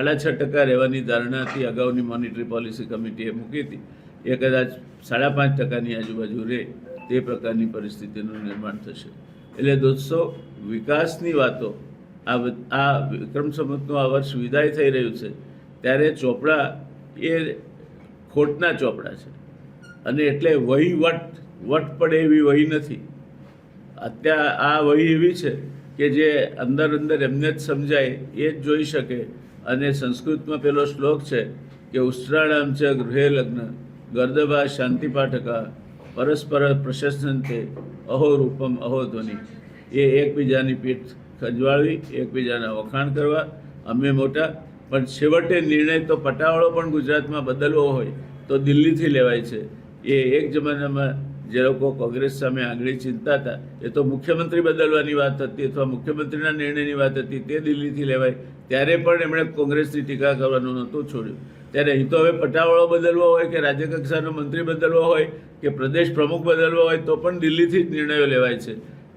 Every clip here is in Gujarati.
સાડા છ ટકા રહેવાની ધારણાથી અગાઉની મોનિટરી પોલિસી કમિટીએ મૂકી હતી. એ કદાચ સાડા પાંચ ટકાની આજુબાજુ રહે તે પ્રકારની પરિસ્થિતિનું નિર્માણ થશે. એટલે દોસ્તો, વિકાસની વાતો, આ આ વિક્રમ સંવતનું આ વર્ષ વિદાય થઈ રહ્યું છે, ત્યારે ચોપડા એ ખોટના ચોપડા છે. અને એટલે વહી વટ વટ પડે એવી વહી નથી. અત્યારે આ વહી એવી છે કે જે અંદર અંદર એમને જ સમજાય, એ જ જોઈ શકે અને સંસ્કૃતમાં પેલો શ્લોક છે કે ઉષ્ટ્રાણામ છે ગૃહે લગ્ન, ગર્દભા શાંતિ પાઠકા, પરસ્પર પ્રશસ્નંતે, અહો રૂપમ, અહો ધ્વનિ. એ એકબીજાની પીઠ ખંજવાળવી, એકબીજાના વખાણ કરવા. અમે મોટા, પણ છેવટે નિર્ણય તો પટાવાળો પણ ગુજરાતમાં બદલવો હોય તો દિલ્હીથી લેવાય છે. એ એક જમાનામાં જે લોકો કોંગ્રેસ સામે આંગળી ચિંતા હતા, એ તો મુખ્યમંત્રી બદલવાની વાત હતી અથવા મુખ્યમંત્રીના નિર્ણયની વાત હતી, તે દિલ્હીથી લેવાય. ત્યારે પણ એમણે કોંગ્રેસની ટીકા કરવાનું નહોતું છોડ્યું. ત્યારે અહીં તો હવે પટાવાળો બદલવો હોય કે રાજ્ય કક્ષાનો મંત્રી બદલવો હોય કે પ્રદેશ પ્રમુખ બદલવો હોય, તો પણ દિલ્હીથી જ નિર્ણયો લેવાય છે.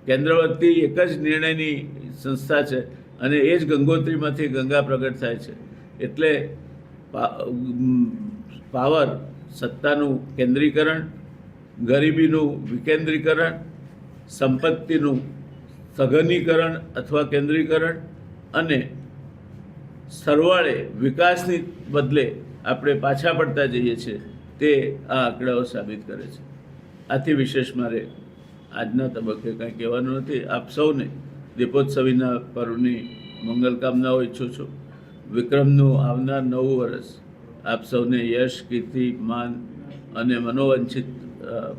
કેન્દ્ર વતી એક જ નિર્ણયની સંસ્થા છે અને એ જ ગંગોત્રીમાંથી ગંગા પ્રગટ થાય છે. એટલે પાવર સત્તાનું કેન્દ્રીકરણ ગરીબીનું વિકેન્દ્રીકરણ, સંપત્તિનું સઘનીકરણ અથવા કેન્દ્રીકરણ અને સરવાળે વિકાસની બદલે આપણે પાછા પડતા જઈએ છીએ, તે આ આંકડાઓ સાબિત કરે છે. આથી વિશેષ મારે આજના તબક્કે કાંઈ કહેવાનું નથી. આપ સૌને દીપોત્સવીના પર્વની મંગલ કામનાઓ ઈચ્છું છું. વિક્રમનું આવનાર નવું વર્ષ આપ સૌને યશ, કીર્તિ, માન અને મનોવંચિત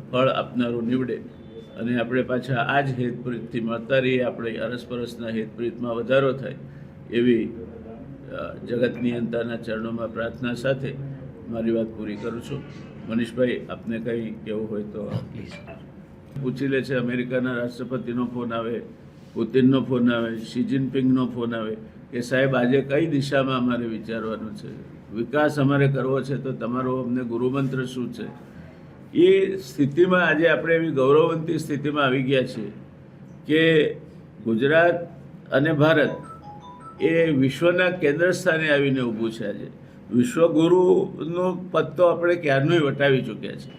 ફળ આપનારું નીવડે. અને આપણે પાછા આ જ હેતપ્રીતથી મળતા રહીએ આપણે અરસપરસના હેતપ્રીતમાં વધારો થાય એવી જગતની અંતરના ચરણોમાં પ્રાર્થના સાથે મારી વાત પૂરી કરું છું. મનીષભાઈ આપને કંઈ કહેવું હોય તો પૂછી લે છે અમેરિકાના રાષ્ટ્રપતિનો ફોન આવે પુતિનનો ફોન આવે શી જિનપિંગનો ફોન આવે કે સાહેબ આજે કઈ દિશામાં અમારે વિચારવાનું છે? વિકાસ અમારે કરવો છે તો તમારો અમને ગુરુમંત્ર શું છે? એ સ્થિતિમાં આજે આપણે એવી ગૌરવવંતી સ્થિતિમાં આવી ગયા છીએ કે ગુજરાત અને ભારત એ વિશ્વના કેન્દ્ર સ્થાને આવીને ઊભું છે આજે. વિશ્વગુરુનું પદ તો આપણે ક્યારનોય વટાવી ચૂક્યા છે.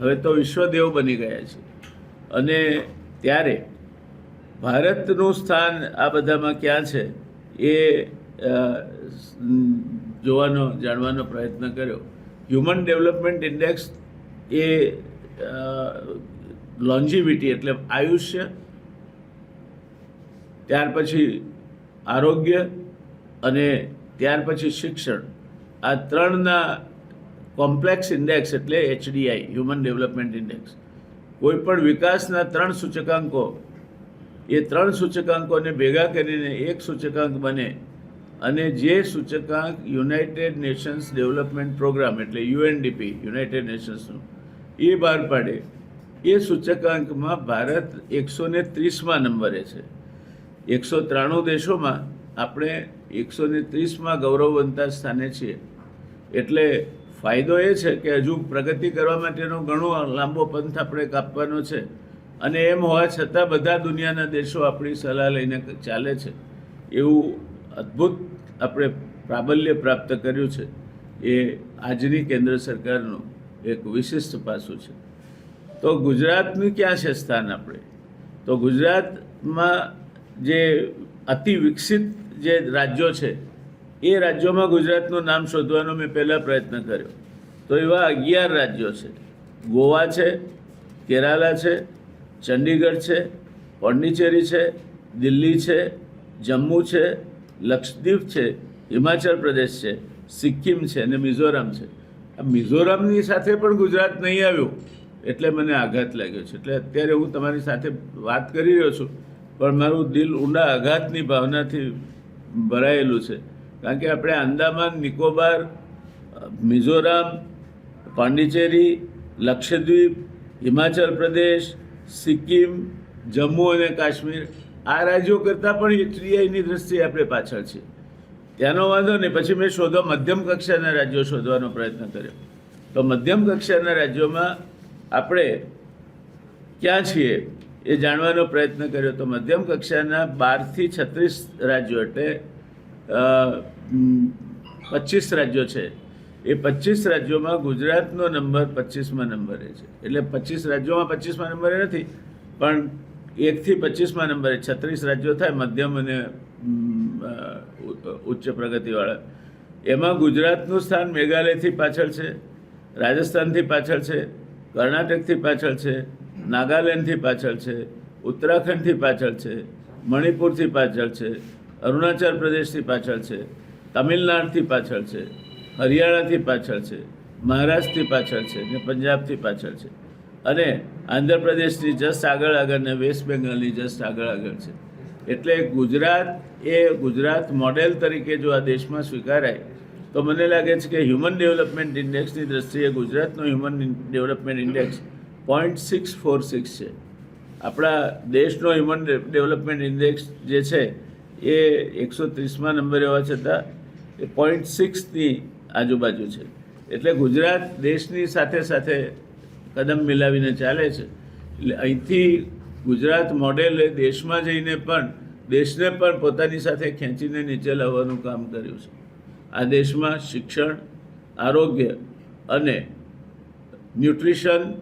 હવે તો વિશ્વદેવ બની ગયા છે. અને ત્યારે ભારતનું સ્થાન આ બધામાં ક્યાં છે એ જોવાનો, જાણવાનો પ્રયત્ન કર્યો. હ્યુમન ડેવલપમેન્ટ ઇન્ડેક્સ એ લોન્જીવિટી એટલે આયુષ્ય, ત્યાર પછી આરોગ્ય અને ત્યાર પછી શિક્ષણ. આ ત્રણના કોમ્પ્લેક્સ ઇન્ડેક્સ એટલે એચડીઆઈ હ્યુમન ડેવલપમેન્ટ ઇન્ડેક્સ કોઈપણ વિકાસના ત્રણ સૂચકાંકો, એ ત્રણ સૂચકાંકોને ભેગા કરીને એક સૂચકાંક બને અને જે સૂચકાંક યુનાઇટેડ નેશન્સ ડેવલપમેન્ટ પ્રોગ્રામ એટલે યુએનડીપી યુનાઇટેડ નેશન્સનું એ બહાર પાડે. એ સૂચકાંકમાં ભારત એકસો ને ત્રીસમાં નંબરે છે. એકસો ત્રાણું દેશોમાં આપણે એકસો ને ત્રીસમાં ગૌરવવંતા સ્થાને છીએ. એટલે ફાયદો એ છે કે હજુ પ્રગતિ કરવા માટેનો ઘણો લાંબો પંથ આપણે કાપવાનો છે. અને એમ હોવા છતાં બધા દુનિયાના દેશો આપણી સલાહ લઈને ચાલે છે. એવું અદ્ભુત આપણે પ્રાબલ્ય પ્રાપ્ત કર્યું છે. એ આજની કેન્દ્ર સરકારનું એક વિશિષ્ટ પાસું છે. તો ગુજરાતનું ક્યાં છે સ્થાન આપણે? તો ગુજરાતમાં જે અતિ વિકસિત જે રાજ્યો છે, એ રાજ્યોમાં ગુજરાતનું નામ શોધવાનો મેં પહેલાં પ્રયત્ન કર્યો. તો એવા અગિયાર રાજ્યો છે. ગોવા છે, કેરાલા છે, ચંડીગઢ છે, પોંડિચેરી છે, દિલ્હી છે, જમ્મુ છે, લક્ષદ્વીપ છે, હિમાચલ પ્રદેશ છે, સિક્કિમ છે અને મિઝોરમ છે. મિઝોરમની સાથે પણ ગુજરાત નહીં આવ્યું એટલે મને આઘાત લાગ્યો છે. એટલે અત્યારે હું તમારી સાથે વાત કરી રહ્યો છું, પણ મારું દિલ ઊંડા આઘાતની ભાવનાથી ભરાયેલું છે. કારણ કે આપણે આંદામાન, નિકોબાર, મિઝોરમ, પોંડિચેરી, લક્ષદ્વીપ, હિમાચલ પ્રદેશ, સિક્કિમ, જમ્મુ અને કાશ્મીર આ રાજ્યો કરતાં પણ એચડીઆઈની દ્રષ્ટિએ આપણે પાછળ છીએ. ત્યાંનો વાંધો નહીં. પછી મેં શોધો મધ્યમ કક્ષાના રાજ્યો શોધવાનો પ્રયત્ન કર્યો. તો મધ્યમ કક્ષાના રાજ્યોમાં આપણે ક્યાં છીએ એ જાણવાનો પ્રયત્ન કર્યો. તો મધ્યમ કક્ષાના બારથી છત્રીસ રાજ્યો એટલે પચીસ રાજ્યો છે. એ પચીસ રાજ્યોમાં ગુજરાતનો નંબર પચીસમાં નંબરે છે. એટલે પચીસ રાજ્યોમાં પચીસમાં નંબરે નથી, પણ એકથી પચીસમાં નંબરે છત્રીસ રાજ્યો થાય, મધ્યમ અને ઉચ્ચ પ્રગતિવાળા. એમાં ગુજરાતનું સ્થાન મેઘાલયથી પાછળ છે, રાજસ્થાનથી પાછળ છે, કર્ણાટકથી પાછળ છે, નાગાલેન્ડથી પાછળ છે, ઉત્તરાખંડથી પાછળ છે, મણિપુરથી પાછળ છે, અરુણાચલ પ્રદેશથી પાછળ છે, તમિલનાડુથી પાછળ છે, હરિયાણાથી પાછળ છે, મહારાષ્ટ્રથી પાછળ છે ને પંજાબથી પાછળ છે. અને આંધ્રપ્રદેશની જસ્ટ આગળ આગળ ને વેસ્ટ બેંગોલની જસ્ટ આગળ આગળ છે. એટલે ગુજરાત એ ગુજરાત મોડેલ તરીકે જો આ દેશમાં સ્વીકારાય, તો મને લાગે છે કે હ્યુમન ડેવલપમેન્ટ ઇન્ડેક્સની દ્રષ્ટિએ ગુજરાતનો human development index point six four six છે. આપણા દેશનો હ્યુમન ડેવલપમેન્ટ ઇન્ડેક્સ જે છે, એ એકસો ત્રીસમાં નંબરે હોવા છતાં એ પોઈન્ટ સિક્સની આજુબાજુ છે. એટલે ગુજરાત દેશની સાથે સાથે કદમ મિલાવીને ચાલે છે. એટલે અહીંથી ગુજરાત મોડેલે દેશમાં જઈને પણ, દેશને પણ પોતાની સાથે ખેંચીને નીચે લાવવાનું કામ કર્યું છે. આ દેશમાં શિક્ષણ, આરોગ્ય અને ન્યુટ્રિશન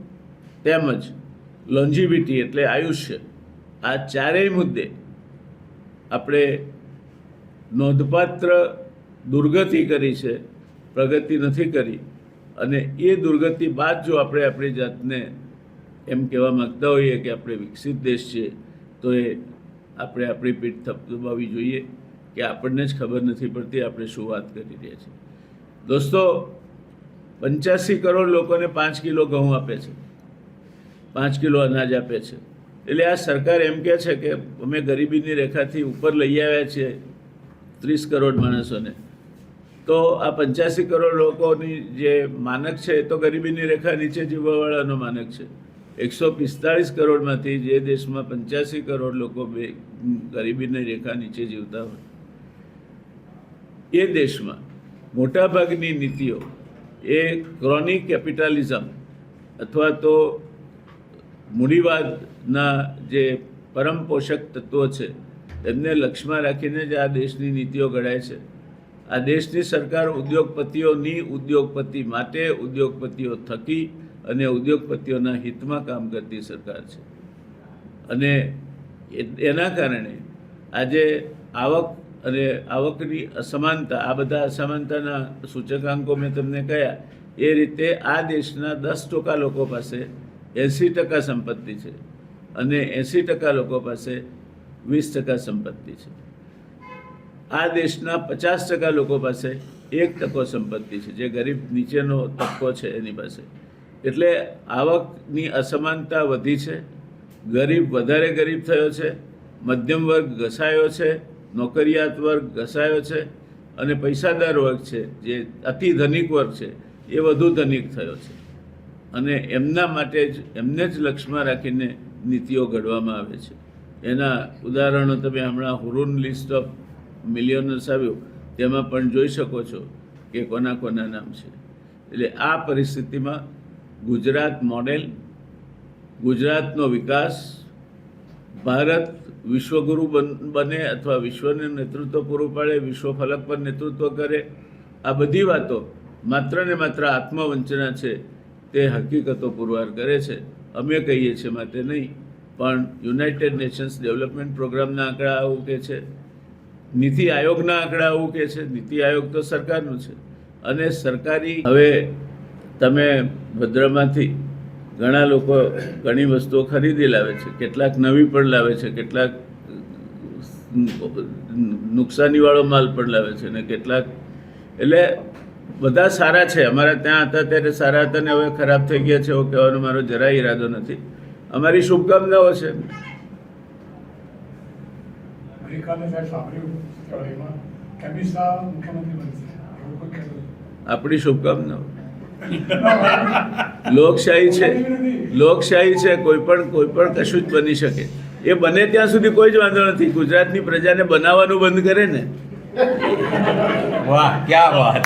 તેમજ લોન્જીવિટી એટલે આયુષ્ય, આ ચારેય મુદ્દે આપણે નોંધપાત્ર દુર્ગતિ કરી છે, પ્રગતિ નથી કરી. અને એ દુર્ગતિ બાદ જો આપણે આપણી જાતને એમ કહેવા માગતા હોઈએ કે આપણે વિકસિત દેશ છીએ તો એ આપણે આપણી પીઠ થપથપાવી જોઈએ કે આપણને જ ખબર નથી પડતી આપણે શું વાત કરી રહ્યા છીએ. દોસ્તો, પંચ્યાસી કરોડ લોકોને પાંચ કિલો ઘઉં આપે છે. પાંચ કિલો અનાજ આપે છે. એટલે આ સરકાર એમ કહે છે કે અમે ગરીબીની રેખાથી ઉપર લઈ આવ્યા છીએ ત્રીસ કરોડ માણસોને. તો આ પંચ્યાસી કરોડ લોકોની જે માનક છે, એ તો ગરીબીની રેખા નીચે જીવવાવાળાનો માનક છે. એકસો પિસ્તાળીસ કરોડમાંથી જે દેશમાં પંચ્યાસી કરોડ લોકો બે ગરીબીની રેખા નીચે જીવતા હોય, એ દેશમાં મોટાભાગની નીતિઓ એ ક્રોનિક કેપિટાલિઝમ અથવા તો મૂડીવાદના જે પરમ પોષક તત્વો છે, તેમને લક્ષ્યમાં રાખીને જ આ દેશની નીતિઓ ઘડાય છે. આ દેશની સરકાર ઉદ્યોગપતિઓની ઉદ્યોગપતિ માટે ઉદ્યોગપતિઓ થકી અને ઉદ્યોગપતિઓના હિતમાં કામ કરતી સરકાર છે. અને એના કારણે આજે આવક અને આવકની અસમાનતા, આ બધા અસમાનતાના સૂચકાંકો મેં તમને કહ્યા એ રીતે આ દેશના દસ ટકા લોકો પાસે એંસી ટકા સંપત્તિ છે અને એંસી ટકા લોકો પાસે વીસ ટકા સંપત્તિ છે. આ દેશના પચાસ ટકા લોકો પાસે એક ટકો સંપત્તિ છે, જે ગરીબ નીચેનો તબકો છે એની પાસે. એટલે આવકની અસમાનતા વધી છે. ગરીબ વધારે ગરીબ થયો છે. મધ્યમ વર્ગ ઘસાયો છે. નોકરિયાત વર્ગ ઘસાયો છે. અને પૈસાદાર વર્ગ છે, જે અતિ ધનિક વર્ગ છે, એ વધુ ધનિક થયો છે. અને એમના માટે જ, એમને જ લક્ષ્યમાં રાખીને નીતિઓ ઘડવામાં આવે છે. એના ઉદાહરણો તમે હમણાં હુરુન લિસ્ટ ઓફ મિલિયનર્સ આવ્યું, તેમાં પણ જોઈ શકો છો કે કોના કોના નામ છે. એટલે આ પરિસ્થિતિમાં ગુજરાત મોડેલ, ગુજરાતનો વિકાસ, ભારત વિશ્વગુરુ બન- બને અથવા વિશ્વને નેતૃત્વ પૂરું પાડે, વિશ્વ ફલક પર નેતૃત્વ કરે, આ બધી વાતો માત્ર ને માત્ર આત્મવંચના છે, તે હકીકતો પુરવાર કરે છે. અમે કહીએ છીએ માટે નહીં, પણ યુનાઇટેડ નેશન્સ ડેવલપમેન્ટ પ્રોગ્રામના આંકડા આવું કે છે, નીતિ આયોગના આંકડા આવું કે છે, નીતિ આયોગ તો સરકારનું છે. અને સરકારી હવે તમે ભદ્રમાંથી ઘણા લોકો ઘણી વસ્તુઓ ખરીદી લાવે છે કેટલાક નવી પણ લાવે છે કેટલાક નુકસાનીવાળો માલ પણ લાવે છે અને કેટલાક એટલે બધા સારા છે. અમારા ત્યાં હતા ત્યારે સારા હતા ને હવે ખરાબ થઈ ગયા છે એવો કહેવાનો મારો જરાય ઈરાદો નથી. અમારી શુભકામનાઓ છે. આપણી શુભકામનાઓ. લોકશાહી છે. લોકશાહી છે કોઈ પણ કોઈ પણ કશું જ બની શકે. એ બને ત્યાં સુધી કોઈ જ વાંધો નથી. ગુજરાતની પ્રજાને બનાવવાનું બંધ કરે ને. વાહ, ક્યાં વાત.